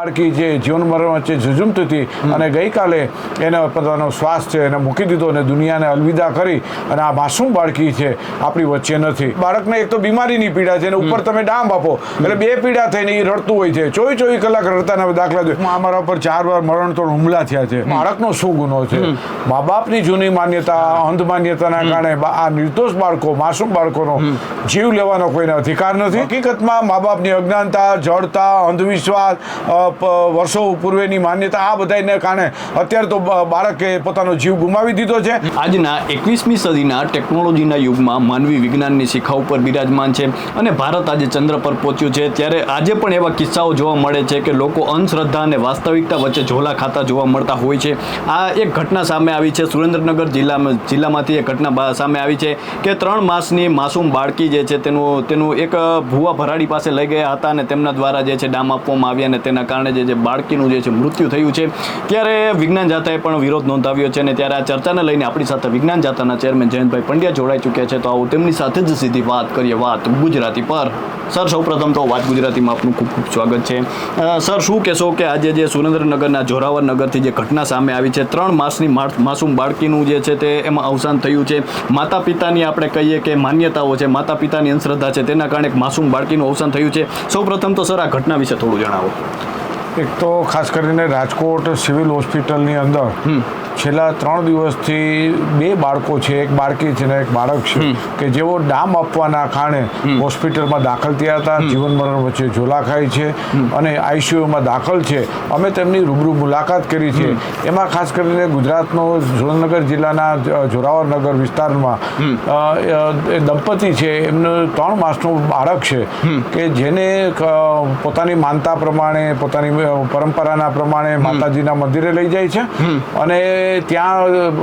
બાળકી જે જીવન મરણ વચ્ચે ઝઝુમતી હતી અને ગઈકાલે એને પોતાનો શ્વાસ છે એને મૂકી દીધો અને દુનિયાને અલવિદા કરી અને આ માસૂમ બાળકી છે આપણી વચ્ચે નથી. બાળકને એક તો બીમારીની પીડા છે અને ઉપર તમે ડામ આપો. એટલે બે પીડા થઈને એ રડતું હોય છે. ચોવીસ ચોવીસ કલાક રડતાના દાખલા છે અમારા પર ચાર વાર મરણતોડ હુમલા થયા છે. બાળકનો શું ગુનો છે? મા બાપની જૂની માન્યતા અંધ માન્યતાના કારણે આ નિર્દોષ બાળકો માસૂમ બાળકોનો જીવ લેવાનો કોઈને અધિકાર નથી. હકીકતમાં મા બાપની અજ્ઞાનતા જડતા અંધવિશ્વાસ વર્ષો પૂર્વેની માન્યતા આ બધાને કારણે અત્યારે તો બાળકે પોતાનો જીવ ગુમાવી દીધો છે. આજના એકવીસમી સદીના ટેકનોલોજીના યુગમાં માનવી વિજ્ઞાનની શિખા ઉપર બિરાજમાન છે અને ભારત આજે ચંદ્ર પર પહોંચ્યું છે. ત્યારે આજે પણ એવા કિસ્સાઓ જોવા મળે છે કે લોકો અંધશ્રદ્ધા અને વાસ્તવિકતા વચ્ચે ઝોલા ખાતા જોવા મળતા હોય છે. આ એક ઘટના સામે આવી છે. સુરેન્દ્રનગર જિલ્લામાં, જિલ્લામાંથી એક ઘટના સામે આવી છે કે ત્રણ માસની માસૂમ બાળકી જે છે તેનું તેનું એક ભુવા ભરાડી પાસે લઈ ગયા હતા અને તેમના દ્વારા જે છે ડામ આપવામાં આવ્યા અને તેના કારણે જે છે બાળકીનું જે છે મૃત્યુ થયું છે. ત્યારે વિજ્ઞાન જાતાએ પણ વિરોધ નોંધાવ્યો છે અને ત્યારે આ ચર્ચાને લઈને આપણી સાથે વિજ્ઞાન જાતાના ચેરમેન જયંતભાઈ પંડ્યા જોડાઈ ચૂક્યા છે. તો આવું તેમની સાથે જ સીધી વાત કરીએ વાત ગુજરાતી પર. સર, સૌપ્રથમ તો વાત ગુજરાતીમાં આપનું ખૂબ ખૂબ સ્વાગત છે. સર, શું કહેશો કે આજે જે સુરેન્દ્રનગરના જોરાવર નગરથી જે ઘટના સામે આવી છે, ત્રણ માસની માસૂમ બાળકીનું જે છે તે એમાં અવસાન થયું છે. માતા પિતાની આપણે કહીએ કે માન્યતાઓ છે માતા પિતાની અંધશ્રદ્ધા છે, તેના કારણે માસૂમ બાળકીનું અવસાન થયું છે. સૌપ્રથમ તો સર આ ઘટના વિશે થોડું જણાવો. એક તો ખાસ કરીને રાજકોટ સિવિલ હોસ્પિટલની અંદર છેલ્લા ત્રણ દિવસથી બે બાળકો છે એક બાળકી છે ને એક બાળક છે કે જેઓ ડામ આપવાના કારણે હોસ્પિટલમાં દાખલ થયા હતા જીવન મરણ વચ્ચે ઝોલા ખાય છે અને આઈસીયુમાં દાખલ છે. અમે તેમની રૂબરૂ મુલાકાત કરી છે. એમાં ખાસ કરીને ગુજરાતનો સુરેન્દ્રનગર જિલ્લાના જોરાવરનગર વિસ્તારમાં એ દંપતી છે એમનું ત્રણ માસનું બાળક છે કે જેને પોતાની માનતા પ્રમાણે પોતાની પરંપરાના પ્રમાણે માતાજીના મંદિરે લઈ જાય છે. અને ત્યાં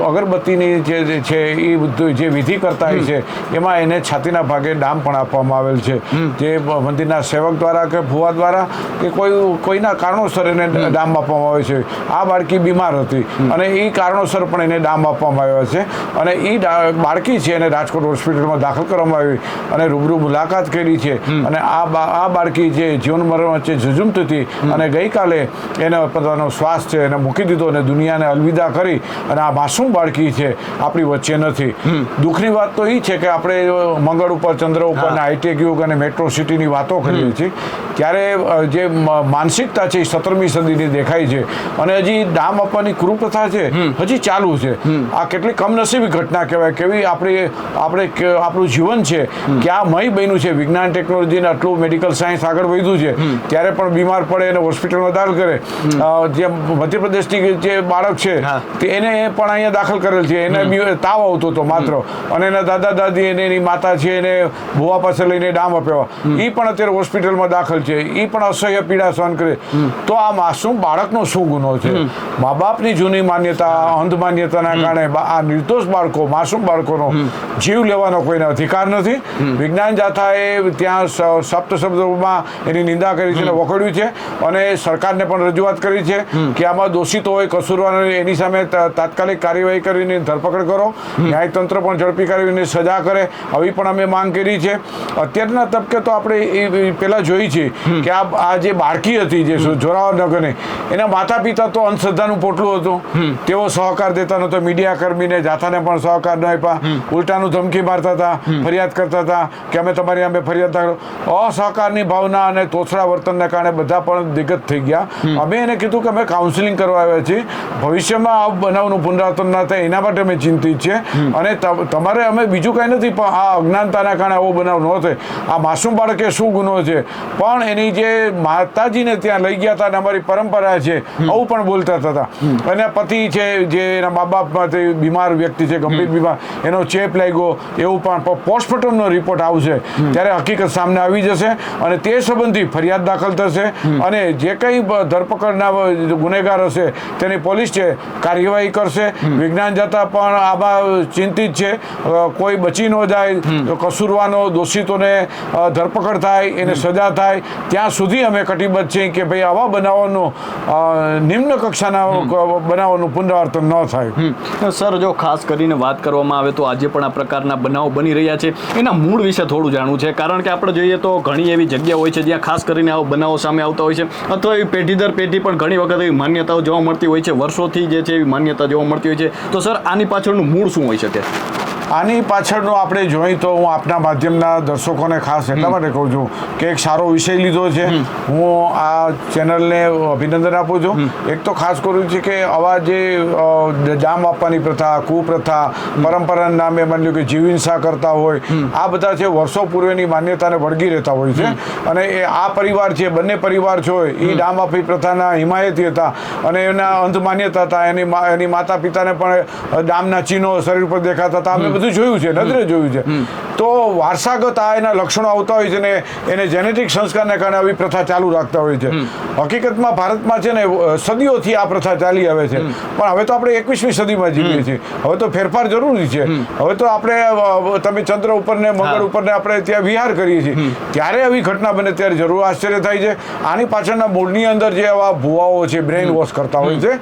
અગરબત્તીની જે છે એ જે વિધિ કરતા હોય છે એમાં એને છાતીના ભાગે ડામ પણ આપવામાં આવેલ છે. જે મંદિરના સેવક દ્વારા કે ફુવા દ્વારા કે કોઈ કોઈના કારણોસર એને ડામ આપવામાં આવે છે. આ બાળકી બીમાર હતી અને એ કારણોસર પણ એને ડામ આપવામાં આવ્યો છે. અને એ બાળકી છે એને રાજકોટ હોસ્પિટલમાં દાખલ કરવામાં આવી અને રૂબરૂ મુલાકાત કરી છે. અને આ આ બાળકી જે જીવન મરણ વચ્ચે ઝઝુમતી હતી અને ગઈકાલે એને પોતાનો શ્વાસ છે એને મૂકી દીધો અને દુનિયાને અલવિદા કરી અને આ માસૂમ બાળકી છે આપણી વચ્ચે નથી. દુઃખની વાત તો એ છે કે આપણે મંગળ ઉપર ચંદ્ર ઉપર હાઈટેક યુગ અને મેટ્રો સિટીની વાતો કરીએ છીએ ત્યારે જે માનસિકતા છે એ સત્તરમી સદીની દેખાય છે અને હજી દામ આપવાની કુરુપ્રથા છે હજી ચાલુ છે. આ કેટલી કમનસીબી ઘટના કહેવાય કેવી આપણી આપણે આપણું જીવન છે ક્યાં મય બન્યું છે. વિજ્ઞાન ટેકનોલોજીને આટલું મેડિકલ સાયન્સ આગળ વધ્યું છે ત્યારે પણ બીમાર પડે એને હોસ્પિટલમાં દાખલ કરે. જે મધ્યપ્રદેશની જે બાળક છે તે એને પણ અહીંયા દાખલ કરેલ છે. એને તાવ આવતો હતો માત્ર. અને એના દાદા દાદી અને એની માતા છે એને ભુવા પાસે લઈને ડામ આપ્યા. એ પણ અત્યારે હોસ્પિટલમાં દાખલ છે. એ પણ અસહ્ય પીડા સહન કરે. તો આ માસૂમ બાળકનો શું ગુનો છે? મા બાપની જૂની માન્યતા અંધ માન્યતાના કારણે આ નિર્દોષ બાળકો માસૂમ બાળકોનો જીવ લેવાનો કોઈને અધિકાર નથી. વિજ્ઞાન જાથાએ ત્યાં સપ્ત શબ્દોમાં એની નિંદા કરી છે વખોડ્યું છે. અને સરકારને પણ રજૂઆત કરી છે કે આમાં દોષિતો હોય કસૂરવાર એની સામે તાત્કાલિક કાર્યવાહી કરીને ધરપકડ કરો. ન્યાયતંત્ર પણ ઝડપી કરીને સજા કરે. આવી પણ અમે માંગ કરી છે. અત્યારના તબકે તો આપણે એ પહેલાં જોઈ છે કે આ આ જે બાળકી હતી જે જોરાવરનગરની એના માતા પિતા તો અંધશ્રદ્ધાનું પોટલું હતું. તેઓ સહકાર દેતા નહોતો. મીડિયા કર્મીને જાથાને પણ સહકાર ન આપ્યા. ઉલટાનું ધમકી મારતા હતા ફરિયાદ કરતા હતા કે અમે તમારી અમે ફરિયાદ ના અસહકારની ભાવના અને તોછડા વર્તનને કારણે બધા પણ દિગ્ગત થઈ ગયા. અમે એને કીધું કે અમે કાઉન્સિલિંગ કરવા આવ્યા છીએ. ભવિષ્યમાં આ બનાવનું પુનરાવર્તન ના થાય એના માટે અમે ચિંતિત છીએ. અને તમારે અમે બીજું કાંઈ નથી, પણ આ અજ્ઞાનતાના કારણે આવો બનાવ ન થાય. આ માસૂમ બાળકે શું ગુનો છે? પણ એની જે માતાજીને ત્યાં લઈ ગયા હતા અને અમારી પરંપરા છે, આવું પણ બોલતા હતા. અને પતિ છે, જે એના મા બાપમાંથી બીમાર વ્યક્તિ છે, ગંભીર બીમાર, એનો ચેપ લાગ્યો, એવું પણ પોસ્ટમોર્ટમનો રિપોર્ટ આવશે. ત્યારે હકીકત સામે આવી જશે અને તે સંબંધી ફરિયાદ દાખલ થશે. અને જે કંઈ બ- ધરપકડના ગુનેગાર હશે તેની પોલીસ છે કાર્યવાહી કરશે. વિજ્ઞાન જતા પણ આમાં ચિંતિત છે. કોઈ બચી ન જાય તો કસૂરવાનો દોષિતોને ધરપકડ થાય એને સજા થાય. ત્યાં સુધી અમે કટિબદ્ધ છીએ કે ભાઈ આવા બનાવોનું નિમ્ન કક્ષાના બનાવોનું પુનરાવર્તન ન થાય. સર જો ખાસ કરીને વાત કરવામાં આવે તો આજે પણ આ પ્રકારના બનાવો બની રહ્યા છે. એના મૂળ વિશે થોડું જાણવું છે. કારણ કે આપણે જોઈએ તો ઘણી એવી જગ્યા હોય છે જ્યાં ખાસ કરીને આવા બનાવો સામે આવતા હોય છે. અથવા એવી પેઢી દર પેઢી પણ ઘણી વખત એવી માન્યતાઓ જોવા મળતી હોય છે. વર્ષોથી જે છે એવી માન્યતા જોવા મળતી હોય છે. તો સર, આની પાછળનું મૂળ શું હોઈ શકે આની પાછળનું આપણે જોઈએ તો હું આપના માધ્યમના દર્શકોને ખાસ એટલા માટે કહું છું કે એક સારો વિષય લીધો છે. હું આ ચેનલને અભિનંદન આપું છું. એક તો ખાસ કરું છું કે આવા જે દામ આપવાની પ્રથા કુપ્રથા પરંપરાના નામે માની લો કે જીવ હિંસા કરતા હોય આ બધા છે વર્ષો પૂર્વેની માન્યતાને વળગી રહેતા હોય છે. અને એ આ પરિવાર છે બંને પરિવાર છે એ દામ આપી પ્રથાના હિમાયતી હતા અને એના અંધ માન્યતા હતા. એની એની માતા પિતાને પણ દામના ચિહ્નો શરીર પર દેખાતા હતા. બધું જોયું છે નજરે જોયું છે. તો વારસાગત આ એના લક્ષણો આવતા હોય છે ને એને જેનેટિક સંસ્કારને કારણે આવી પ્રથા ચાલુ રાખતા હોય છે. હકીકતમાં ભારતમાં છે ને સદીઓથી આ પ્રથા ચાલી આવે છે. પણ હવે તો આપણે એકવીસમી સદીમાં જીવીએ છીએ. હવે તો ફેરફાર જરૂરી છે. હવે તો આપણે તમે ચંદ્ર ઉપર ને મંગળ ઉપરને ઉપર ને આપણે ત્યાં વિહાર કરીએ છીએ. ત્યારે આવી ઘટના બને ત્યારે જરૂર આશ્ચર્ય થાય છે. આની પાછળના મૂળની અંદર જે આવા ભુવાઓ છે બ્રેઇન વોશ કરતા હોય છે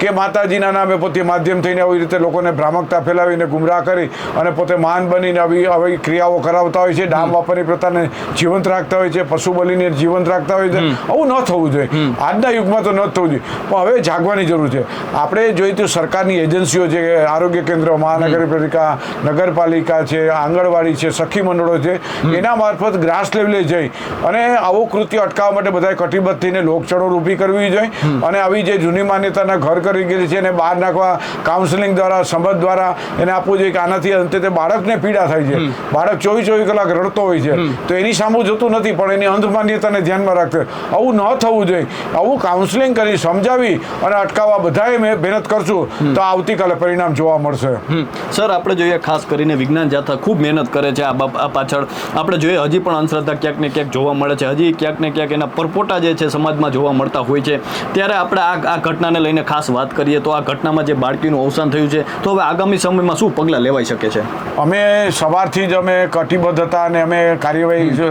કે માતાજીના નામે પોતે માધ્યમ થઈને આવી રીતે લોકોને ભ્રામકતા ફેલાવીને ગુમરાહ કરી અને પોતે માન બનીને આવી આવી ક્રિયાઓ કરાવતા હોય છે ડામ વાપરની પ્રથાને જીવંત રાખતા હોય છે પશુ બલીને જીવંત રાખતા હોય છે. આવું ન થવું જોઈએ. આજના યુગમાં તો ન થવું જોઈએ. પણ હવે જાગવાની જરૂર છે. આપણે જોઈએ તો સરકારની એજન્સીઓ છે આરોગ્ય કેન્દ્ર મહાનગરપાલિકા નગરપાલિકા છે આંગણવાડી છે સખી મંડળો છે એના મારફત ગ્રાસ લેવલે જઈ અને આવું કૃત્ય અટકાવવા માટે બધાએ કટિબદ્ધ થઈને લોકચળો ઊભી કરવી જોઈએ. અને આવી જે જૂની માન્યતાના ઘર કરી ગયેલી છે એને બહાર નાખવા કાઉન્સેલિંગ દ્વારા સમજ દ્વારા એને આપવું જોઈએ કે આનાથી અંતે તે બાળકને પીડા થાય છે. બાળક ચોવીસ ચોવીસ કલાક રડતો હોય છે. તો એની સામું જતું નથી પણ એની અંધમાન્યતાને ધ્યાનમાં રાખશે આવું ન થવું જોઈએ. આવું કાઉન્સેલિંગ કરી સમજાવી અને અટકાવવા બધાએ મેં મહેનત કરશું તો આવતીકાલે પરિણામ જોવા મળશે. સર આપણે જોઈએ ખાસ કરીને વિજ્ઞાન જાથા ખૂબ મહેનત કરે છે આ પાછળ. આપણે જોઈએ હજી પણ અંધશ્રદ્ધા ક્યાંક ને ક્યાંક જોવા મળે છે. હજી ક્યાંક ને ક્યાંક એના પરપોટા જે છે સમાજમાં જોવા મળતા હોય છે. ત્યારે આપણે આ આ ઘટનાને લઈને ખાસ વાત કરીએ તો આ ઘટનામાં જે બાળકીનું અવસાન થયું છે તો હવે આગામી સમયમાં શું પગલાં લેવાઈ શકે છે? અમે સવારથી જ અમે કટિબદ્ધ હતા અને અમે કાર્યવાહી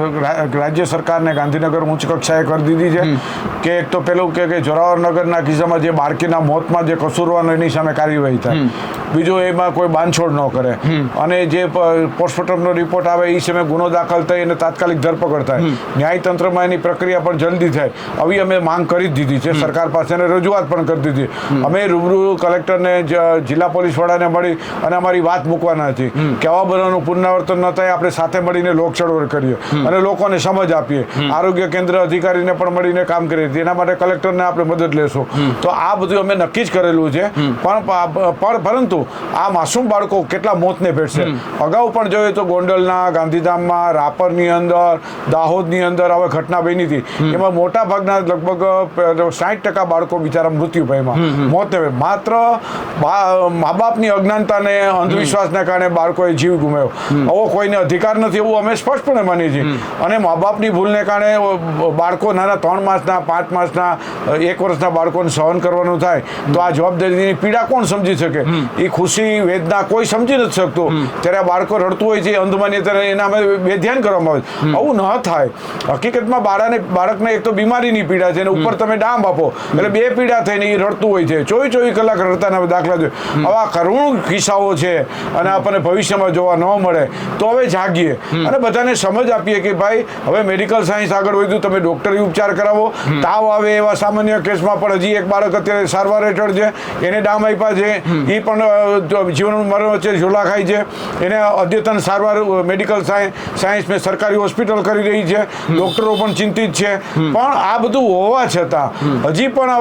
રાજ્ય સરકારને ગાંધીનગર ઉચ્ચ કક્ષાએ કરી દીધી છે. કે એક તો પેલું કે જોરાવરનગરના કિસ્સામાં જે બાળકીના મોતમાં જે કસૂરવાનો એની સામે કાર્યવાહી થાય. બીજું એમાં કોઈ બાંધછોડ ન કરે. અને જે પોસ્ટમોર્ટમનો રિપોર્ટ આવે એ સમયે ગુનો દાખલ થાય અને તાત્કાલિક ધરપકડ થાય. ન્યાયતંત્રમાં એની પ્રક્રિયા પણ જલ્દી થાય. આવી અમે માંગ કરી જ દીધી છે. સરકાર પાસે રજૂઆત પણ કરી દીધી. અમે રૂબરૂ કલેક્ટરને જિલ્લા પોલીસ વડાને મળી અને અમારી વાત મૂકવાના હતી કે આવા બનાવનું પુનરાવર્તન ન થાય આપણે સાથે મળીને લોક ચળવળ કરીએ અને લોકોને સમજ આપીએ. આરોગ્ય કેન્દ્ર અધિકારીને પણ મળીને કામ કરીએ. તેના માટે કલેક્ટરને આપણે મદદ લેશું. તો આ બધું અમે નક્કી જ કરેલું છે. પણ પરંતુ આ માસૂમ બાળકો કેટલા મોતને ભેટશે? અગાઉ પણ જોઈએ તો ગોંડલના ગાંધીધામમાં રાપરની અંદર દાહોદની અંદર હવે ઘટના બની હતી. એમાં મોટા ભાગના લગભગ સાઠ ટકા બાળકો બિચારા મૃત્યુ ભયમાં મોતને માત્ર મા બાપની અજ્ઞાનતાને અંધવિશ્વાસને કારણે બાળકોએ જીવ ગુમાવ્યો. આવો કોઈને અધિકાર નથી એવું અમે સ્પષ્ટપણે માનીએ છીએ. અને મા બાપની ભૂલને કારણે બાળકો નાના ત્રણ માસના પાંચ માસના એક વર્ષના બાળકોને સહન કરવાનું થાય તો આ જવાબદારીની પીડા કોણ સમજી શકે? એ ખુશી વેદના કોઈ સમજી નથી શકતું. ત્યારે આ બાળકો રડતું હોય છે અંધમાની ત્યારે એના અમે બેધ્યાન કરવામાં આવે. આવું ન થાય. હકીકતમાં બાળાને બાળકને એક તો બીમારીની પીડા છે અને ઉપર તમે ડામ આપો. એટલે બે પીડા થઈને એ રડતું હોય છે. ચોવીસ ચોવીસ કલાક રડતાના દાખલા છે આવા કરુણ કિસ્સાઓ છે અને આપણને ભવિષ્યમાં જોવા ન મળે. તો હવે જાગીએ. અને બધાને સમજ આપીએ કે ભાઈ હવે મેડિકલ સાયન્સ આગળ વધ્યું તમે ડોક્ટરી ઉપચાર કરાવો. તાવ આવે એવા સામાન્ય કેસમાં પણ હજી એક બાળક અત્યારે સારવાર હેઠળ છે એને ડામ આપ્યા છે. એ પણ જીવન મરણ વચ્ચે ઝોલા ખાય છે. એને અદ્યતન સારવાર મેડિકલ સાયન્સ મેં સરકારી હોસ્પિટલ કરી રહી છે. ડોક્ટરો પણ ચિંતિત છે. પણ આ બધું હોવા છતાં હજી પણ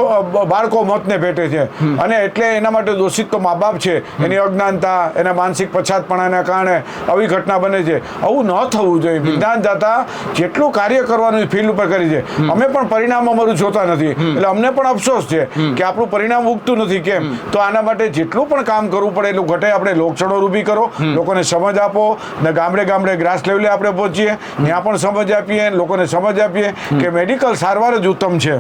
બાળકો મોતને ભેટે છે. અને એટલે એના માટે દોષિત તો મા બાપ છે એની અજ્ઞાનતા એના માનસિક પછાતપણાના કારણે આવી ઘટના બને છે. આવું ન થવું જોઈએ. વિજ્ઞાન દાતા જેટલું કાર્ય કરવાનું ફિલ્ડ ઉપર કરી છે. અમે પણ પરિણામ અમારું જોતા નથી. એટલે અમને પણ અફસોસ છે કે આપણું પરિણામ ઉગતું નથી કેમ? તો આના માટે જેટલું પણ કામ કરવું પડે એટલું ઘટે આપણે લોકચળો ઊભી કરો. લોકોને સમજ આપો ને ગામડે ગામડે ગ્રાસ લેવલે આપણે પહોંચીએ. ત્યાં પણ સમજ આપીએ લોકોને સમજ આપીએ કે મેડિકલ સારવાર જ ઉત્તમ છે.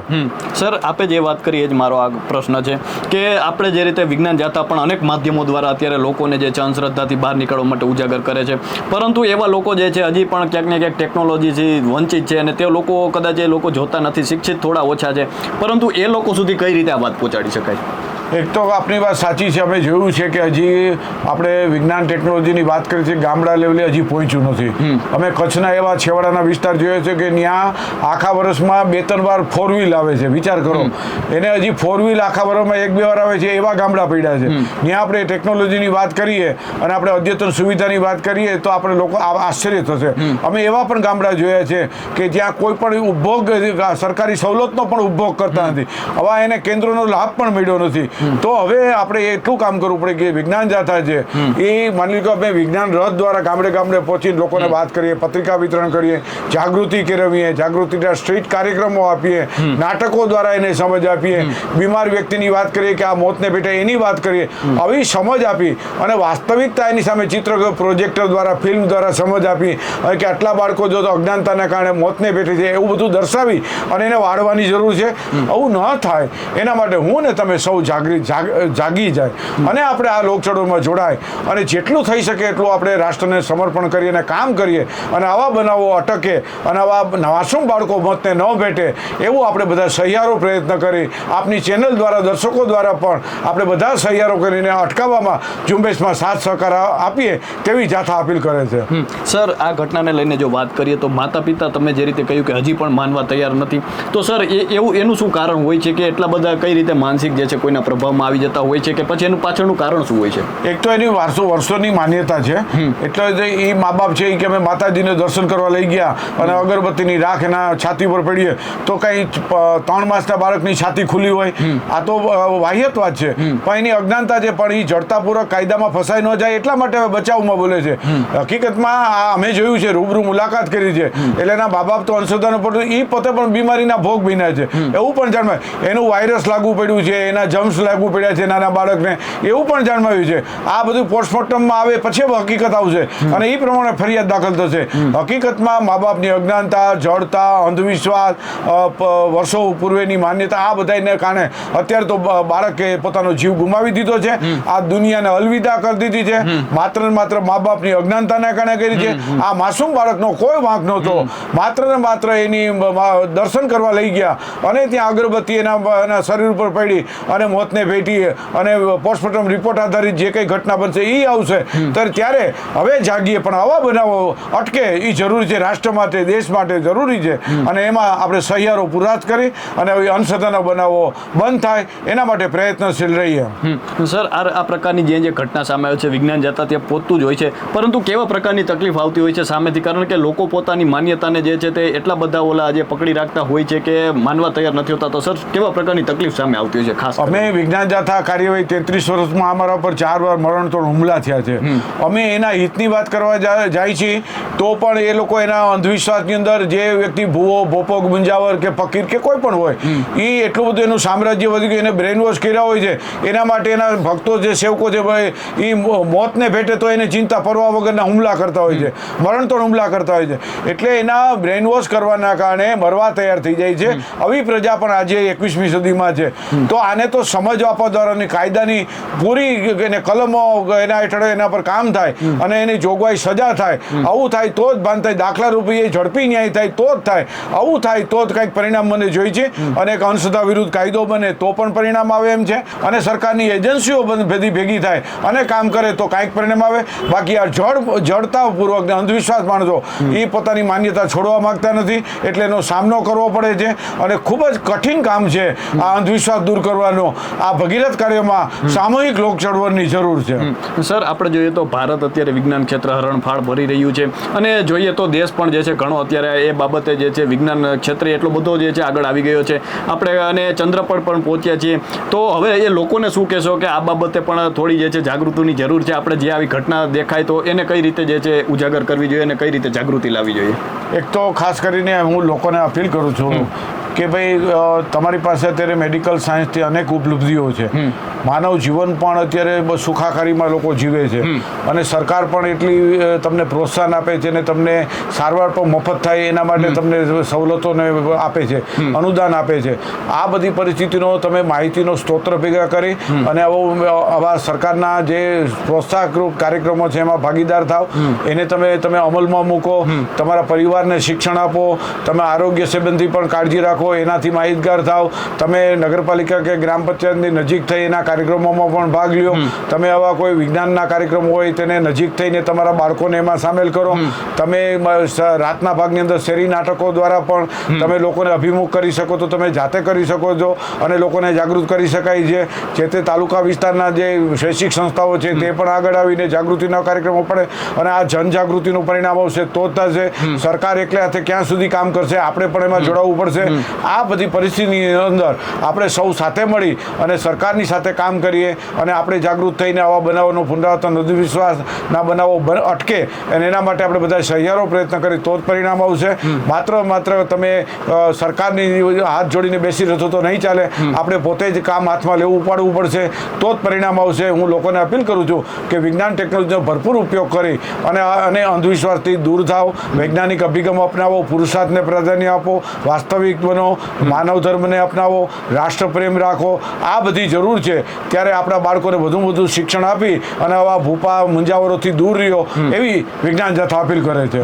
સર આપે જે વાત કરી એ જ મારો આ પ્રશ્ન છે કે આપણે જે રીતે વિજ્ઞાન જાતા પણ અનેક માધ્યમો દ્વારા અત્યારે લોકોને જે છે અંધશ્રદ્ધાથી બહાર નીકળવા માટે ઉજાગર કરે છે. પરંતુ એવા લોકો જે છે, હજી પણ ક્યાંક ને ક્યાંક ટેકનોલોજીથી વંચિત છે અને તે લોકો કદાચ એ લોકો જોતા નથી, શિક્ષિત થોડા ઓછા છે. પરંતુ એ લોકો સુધી કઈ રીતે આ વાત પહોંચાડી શકાય? એક તો આપની વાત સાચી છે અમે જોયું છે કે હજી આપણે વિજ્ઞાન ટેકનોલોજીની વાત કરી છે ગામડા લેવલે હજી પહોંચ્યું નથી. અમે કચ્છના એવા છેવાડાના વિસ્તાર જોયો છે કે ત્યાં આખા વર્ષમાં બે ત્રણ વાર ફોર વ્હીલ આવે છે વિચાર કરો. એને હજી ફોર વ્હીલ આખા વર્ષમાં એક બે વાર આવે છે એવા ગામડા પડ્યા છે. ત્યાં આપણે ટેકનોલોજીની વાત કરીએ અને આપણે અદ્યતન સુવિધાની વાત કરીએ તો આપણે લોકો આશ્ચર્ય થશે. અમે એવા પણ ગામડા જોયા છે કે જ્યાં કોઈ પણ ઉપભોગ સરકારી સવલતનો પણ ઉપભોગ કરતા નથી. આવા એને કેન્દ્રોનો લાભ પણ મળ્યો નથી. તો હવે આપણે એટલું કામ કરવું પડે કે વિજ્ઞાન જાથા છે એ માની લો કે આપણે વિજ્ઞાન રથ દ્વારા ગામડે ગામડે પહોંચીને લોકોને વાત કરીએ પત્રિકા વિતરણ કરીએ જાગૃતિ કેળવીએ જાગૃતિના સ્ટ્રીટ કાર્યક્રમો આપીએ નાટકો દ્વારા એને સમજ આપીએ બીમાર વ્યક્તિની વાત કરીએ કે આ મોતને પેટે એની વાત કરીએ આવી સમજ આપી અને વાસ્તવિકતા એની સામે ચિત્ર પ્રોજેક્ટર દ્વારા ફિલ્મ દ્વારા સમજ આપી કે આટલા બાળકો જો તો અજ્ઞાનતાના કારણે મોતને પેટે છે એવું બધું દર્શાવી અને એને વાળવાની જરૂર છે. આવું ન થાય. એના માટે હું ને તમે સૌ જાગૃત જાગ- જાગી જાય. અને આપણે આ લોકચળવળમાં જોડાય. અને જેટલું થઈ શકે એટલું આપણે રાષ્ટ્રને સમર્પણ કરીએ અને કામ કરીએ. અને આવા બનાવો અટકે. અને આવા માસૂમ બાળકો મોતને ન ભેટે. એવું આપણે બધા સહિયારો પ્રયત્ન કરી. આપની ચેનલ દ્વારા, દર્શકો દ્વારા પણ આપણે બધા સહિયારો કરીને અટકાવવામાં ઝુંબેશમાં સાથ સહકાર આપીએ તેવી જાથા અપીલ કરે છે. સર, આ ઘટનાને લઈને જો વાત કરીએ તો માતા પિતા તમે જે રીતે કહ્યું કે હજી પણ માનવા તૈયાર નથી. તો સર, એ એવું એનું શું કારણ હોય છે કે એટલા બધા કઈ રીતે માનસિક જે છે કોઈના પ્રભાવમાં આવી જતા હોય છે કે પછી એનું પાછળનું કારણ શું હોય છે? એક તો એની વારસો વર્ષોની માન્યતા છે. એટલે એ મા બાપ છે એ કે અમે માતાજીને દર્શન કરવા લઈ ગયા અને અગરબત્તીની રાખ એના છાતી પર પડીએ તો કઈ ત્રણ માસના બાળકની છાતી ખુલ્લી હોય. આ તો વાહ્યત વાત છે. પણ એની અજ્ઞાનતા છે પણ એ જડતાપૂર્વક કાયદામાં ફસાઈ ન જાય એટલા માટે હવે બચાવમાં બોલે છે. હકીકતમાં આ અમે જોયું છે રૂબરૂ મુલાકાત કરી છે. એટલે એના મા બાપ તો અંશોધન ઉપર એ પોતે પણ બીમારીના ભોગ બન્યા છે. એવું પણ જાણવાય. એનું વાયરસ લાગુ પડ્યું છે એના જમ્સ લાગુ પડ્યા છે નાના બાળકને. એવું પણ જાણવાયું છે. આ બધું પોસ્ટમોર્ટમમાં આવે પછી હકીકત આવશે. અને એ પ્રમાણે ફરિયાદ દાખલ થશે. હકીકતમાં મા બાપની અજ્ઞાનતા જડતા અંધવિશ્વાસ વર્ષો પૂર્વેની માન્યતા આ બધાને કારણે અત્યારે તો બાળકે પોતાનો જીવ ગુમાવી દીધો છે. આ દુનિયાને અલવિદા કરી દીધી છે. માત્ર ને માત્ર મા બાપની અજ્ઞાનતાના કારણે કરી છે. આ માસૂમ બાળકનો કોઈ વાંક નહોતો. માત્ર ને માત્ર એની દર્શન કરવા લઈ ગયા. અને ત્યાં અગરબત્તી એના શરીર ઉપર પડી અને મોતને ભેટી અને પોસ્ટમોર્ટમ રિપોર્ટ આધારિત જે કંઈ ઘટના બનશે એ આવશે. ત્યારે ત્યારે હવે જાગીએ પણ આવા બનાવો અટકે એ જરૂરી છે રાષ્ટ્ર માટે દેશ માટે જરૂરી છે. અને એમાં આપણે સહિયારો પુરાત કરી અને આવી બનાવો બંધ થાય એના માટે પ્રયત્નશીલ રહીએ. સર આ પ્રકારની જે જે ઘટના સામે આવે છે વિજ્ઞાન જતા ત્યાં પહોંચતું જ હોય છે. પરંતુ કેવા પ્રકારની તકલીફ આવતી હોય છે સામેથી? કારણ કે લોકો પોતાની માન્યતાને જે છે તે એટલા બધા ઓલા આજે પકડી રાખતા હોય છે કે માનવા તૈયાર નથી હોતા. તો સર કેવા પ્રકારની તકલીફ સામે આવતી હોય છે ખાસ અમે વિજ્ઞાન જાથા કાર્યવાહી તેત્રીસ વર્ષમાં અમારા પર ચાર વાર મરણતોડ હુમલા થયા છે. અમે એના હિતની વાત કરવા જાય છીએ તો પણ એ લોકો એના અંધવિશ્વાસની અંદર જે વ્યક્તિ ભૂવો ભોપો ગુંજાવર કે ફકીર કે કોઈ પણ હોય એ એટલું બધું એનું સામ્રાજ્ય વધી ગયું એને બ્રેન વોશ કર્યા હોય છે. એના માટે એના ભક્તો જે સેવકો છે ભાઈ એ મોતને ભેટે તો એને ચિંતા પરવા વગરના હુમલા કરતા હોય છે. મરણતોડ હુમલા કરતા હોય છે. એટલે એના બ્રેન વોશ કરવાના કારણે મરવા તૈયાર થઈ જાય છે. આવી પ્રજા પણ આજે એકવીસમી સદીમાં છે. તો આને તો સમજ આપવા અને કાયદાની પૂરી એને કલમો એના હેઠળ એના પર કામ થાય અને એની જોગવાઈ સજા થાય. આવું થાય તો જ બાંધ થાય દાખલા રૂપે એ ઝડપી ન્યાય થાય તો જ થાય. આવું થાય તો જ કંઈક પરિણામ મને જોઈ છે અને એક અંશતા વિરુદ્ધ કાયદો બને તો પણ પરિણામ આવે એમ છે. અને સરકારની એજન્સીઓ ભેગી ભેગી થાય અને કામ કરે તો કાંઈક પરિણામ આવે. બાકી આ જડ જડતાપૂર્વક અંધવિશ્વાસ માણસો એ પોતાની માન્યતા છોડવા માંગતા નથી. એટલે એનો સામનો કરવો પડે છે. અને ખૂબ જ કઠિન કામ છે આ અંધવિશ્વાસ દૂર કરવાનો. આ ભગીરથ કાર્યમાં સામૂહિક લોક ચળવળની જરૂર છે. સર આપણે જોઈએ તો ભારત અત્યારે વિજ્ઞાન ક્ષેત્ર હરણફાળ ભરી રહ્યું છે. અને જોઈએ તો દેશ પણ જે છે ઘણો અત્યારે એ બાબતે જે છે વિજ્ઞાન ક્ષેત્રે એટલો બધો જે છે આગળ આવી ગયો છે. આપણે અને ચંદ્ર પર પણ પહોંચ્યા છીએ. તો હવે એ લોકોને શું કહેશો કે આ બાબતે પણ થોડી જે છે જાગૃતિની જરૂર છે? આપણે જે આવી ઘટના દેખાય તો એને કઈ રીતે જે છે ઉજાગર કરવી જોઈએ અને કઈ રીતે જાગૃતિ લાવવી જોઈએ? એક તો ખાસ કરીને હું લોકોને અપીલ કરું છું કે ભાઈ તમારી પાસે અત્યારે મેડિકલ સાયન્સથી અનેક ઉપલબ્ધિઓ છે. માનવ જીવન પણ અત્યારે સુખાકારીમાં લોકો જીવે છે. અને સરકાર પણ એટલી તમને પ્રોત્સાહન આપે છે અને તમને સારવાર પણ મફત થાય એના માટે તમને સવલતોને આપે છે અનુદાન આપે છે. આ બધી પરિસ્થિતિનો તમે માહિતીનો સ્ત્રોત્ર ભેગા કરી અને આવો આવા સરકારના જે પ્રોત્સાહકરૂપ કાર્યક્રમો છે એમાં ભાગીદાર થાવ. એને તમે તમે અમલમાં મૂકો. તમારા પરિવારને શિક્ષણ આપો. તમે આરોગ્ય સંબંધી પણ કાળજી રાખો. એનાથી માહિતગાર થાવ. તમે નગરપાલિકા કે ગ્રામ પંચાયતની નજીક થઈ એના કાર્યક્રમોમાં પણ ભાગ લ્યો. તમે આવા કોઈ વિજ્ઞાનના કાર્યક્રમ હોય તેને નજીક થઈને તમારા બાળકોને એમાં સામેલ કરો. તમે રાતના ભાગની અંદર શેરી નાટકો દ્વારા પણ તમે લોકોને અભિમુખ કરી શકો તો તમે જાતે કરી શકો છો અને લોકોને જાગૃત કરી શકાય છે. જે તે તાલુકા વિસ્તારના જે શૈક્ષિક સંસ્થાઓ છે તે પણ આગળ આવીને જાગૃતિના કાર્યક્રમો પડે અને આ જનજાગૃતિનું પરિણામ આવશે તો જ થશે. સરકાર એકલે હાથે ક્યાં સુધી કામ કરશે? આપણે પણ એમાં જોડાવવું પડશે. આ બધી પરિસ્થિતિની અંદર આપણે સૌ સાથે મળી અને સરકારની સાથે કામ કરીએ અને આપણે જાગૃત થઈને આવા બનાવોનું પુનરાવર્તન અંધવિશ્વાસના બનાવો અટકે અને એના માટે આપણે બધા સહિયારો પ્રયત્ન કરીએ. તો જ પરિણામ આવશે. માત્ર માત્ર તમે સરકારની હાથ જોડીને બેસી રહેશો તો નહીં ચાલે. આપણે પોતે જ કામ હાથમાં લેવું પાડવું પડશે. તો જ પરિણામ આવશે. હું લોકોને અપીલ કરું છું કે વિજ્ઞાન ટેકનોલોજીનો ભરપૂર ઉપયોગ કરી અને અને અંધવિશ્વાસથી દૂર થાવ વૈજ્ઞાનિક અભિગમ અપનાવો પુરુષાર્થને પ્રાધાન્ય આપો વાસ્તવિક બનો માનવ ધર્મને અપનાવો રાષ્ટ્રપ્રેમ રાખો આ બધી જરૂર છે. ત્યારે આપણા બાળકોને વધુ વધુ શિક્ષણ આપી અને આવા ભૂપા મુંજાવરોથી દૂર રહ્યો એવી વિજ્ઞાન જાથા અપીલ કરે છે.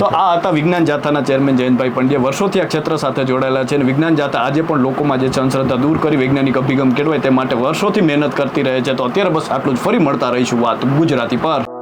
તો આ હતા વિજ્ઞાન જાથાના ચેરમેન જયંતભાઈ પંડ્યા. વર્ષોથી આ ક્ષેત્ર સાથે જોડાયેલા છે અને વિજ્ઞાન જાથા આજે પણ લોકોમાં જે છે અંધશ્રદ્ધા દૂર કરી વૈજ્ઞાનિક અભિગમ કેળવાય તે માટે વર્ષોથી મહેનત કરતી રહે છે. તો અત્યારે બસ આટલું જ. ફરી મળતા રહીશું વાત ગુજરાતી પર.